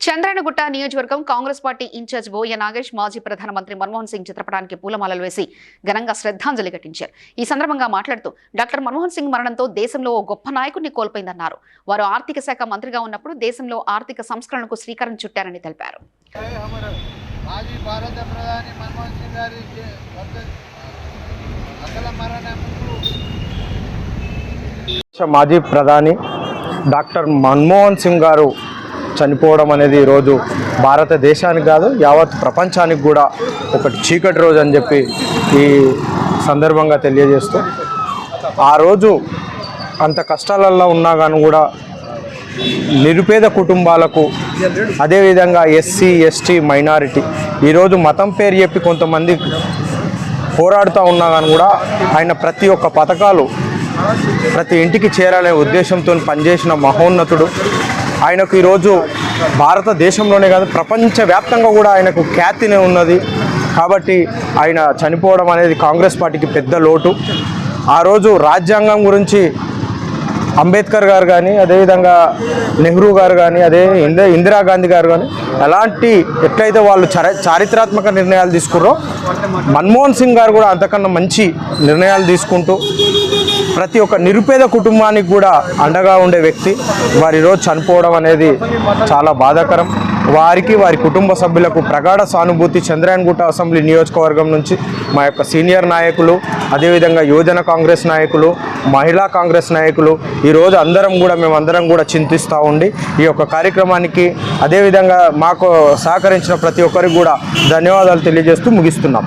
చంద్రాయణగుట్ట నియోజకవర్గం Congress party in charge Boya Nagesh మాజీ ప్రధానమంత్రి మన్మోహన్ సింగ్ చిత్రపటానికి పూలమాలలు వేసి ఘనంగా శ్రద్ధాంజలి ఘటించారు. ఈ సందర్భంగా మాట్లాడుతూ డాక్టర్ మన్మోహన్ సింగ్ మరణంతో దేశంలో ఓ గొప్ప నాయకుడిని కోల్పోయిందన్నారు. వారు ఆర్థిక శాఖ మంత్రిగా ఉన్నప్పుడు దేశంలో ఆర్థిక సంస్కరణకు శ్రీకారం చుట్టారని తెలిపారు. మాజీ భారత ప్రధాని మన్మోహన్ సింగ్ గారి జ- వర్ధ- అకాల మరణంకు దేశ మాజీ ప్రధాని డాక్టర్ మన్మోహన్ సింగ్ గారు చనిపోవడం అనేది ఈరోజు భారతదేశానికి కాదు యావత్ ప్రపంచానికి కూడా ఒకటి చీకటి రోజు అని చెప్పి ఈ సందర్భంగా తెలియజేస్తూ ఆ రోజు అంత కష్టాలల్లో ఉన్నా కానీ కూడా నిరుపేద కుటుంబాలకు అదేవిధంగా ఎస్సీ ఎస్టీ మైనారిటీ ఈరోజు మతం పేరు చెప్పి కొంతమంది పోరాడుతూ ఉన్నా కానీ కూడా ఆయన ప్రతి ఒక్క పథకాలు ప్రతి ఇంటికి చేరాలనే ఉద్దేశంతో పనిచేసిన మహోన్నతుడు. ఆయనకు ఈరోజు భారతదేశంలోనే కాదు ప్రపంచవ్యాప్తంగా కూడా ఆయనకు ఖ్యాతినే ఉన్నది. కాబట్టి ఆయన చనిపోవడం అనేది కాంగ్రెస్ పార్టీకి పెద్ద లోటు. ఆ రోజు రాజ్యాంగం గురించి అంబేద్కర్ గారు కానీ అదేవిధంగా నెహ్రూ గారు కానీ అదే ఇంద ఇందిరాగాంధీ గారు కానీ ఎలాంటి ఎట్లయితే వాళ్ళు చారిత్రాత్మక నిర్ణయాలు తీసుకుర్రో మన్మోహన్ సింగ్ గారు కూడా అంతకన్నా మంచి నిర్ణయాలు తీసుకుంటూ ప్రతి ఒక్క నిరుపేద కుటుంబానికి కూడా అండగా ఉండే వ్యక్తి. వారి రోజు చనిపోవడం అనేది చాలా బాధాకరం. వారికి వారి కుటుంబ సభ్యులకు ప్రగాఢ సానుభూతి చంద్రాయణగుట్ట అసెంబ్లీ నియోజకవర్గం నుంచి మా యొక్క సీనియర్ నాయకులు అదేవిధంగా యువజన కాంగ్రెస్ నాయకులు మహిళా కాంగ్రెస్ నాయకులు ఈరోజు అందరం కూడా మేమందరం కూడా చింతిస్తూ ఉండి ఈ యొక్క కార్యక్రమానికి అదేవిధంగా మాకు సహకరించిన ప్రతి ఒక్కరికి కూడా ధన్యవాదాలు తెలియజేస్తూ ముగిస్తున్నాం.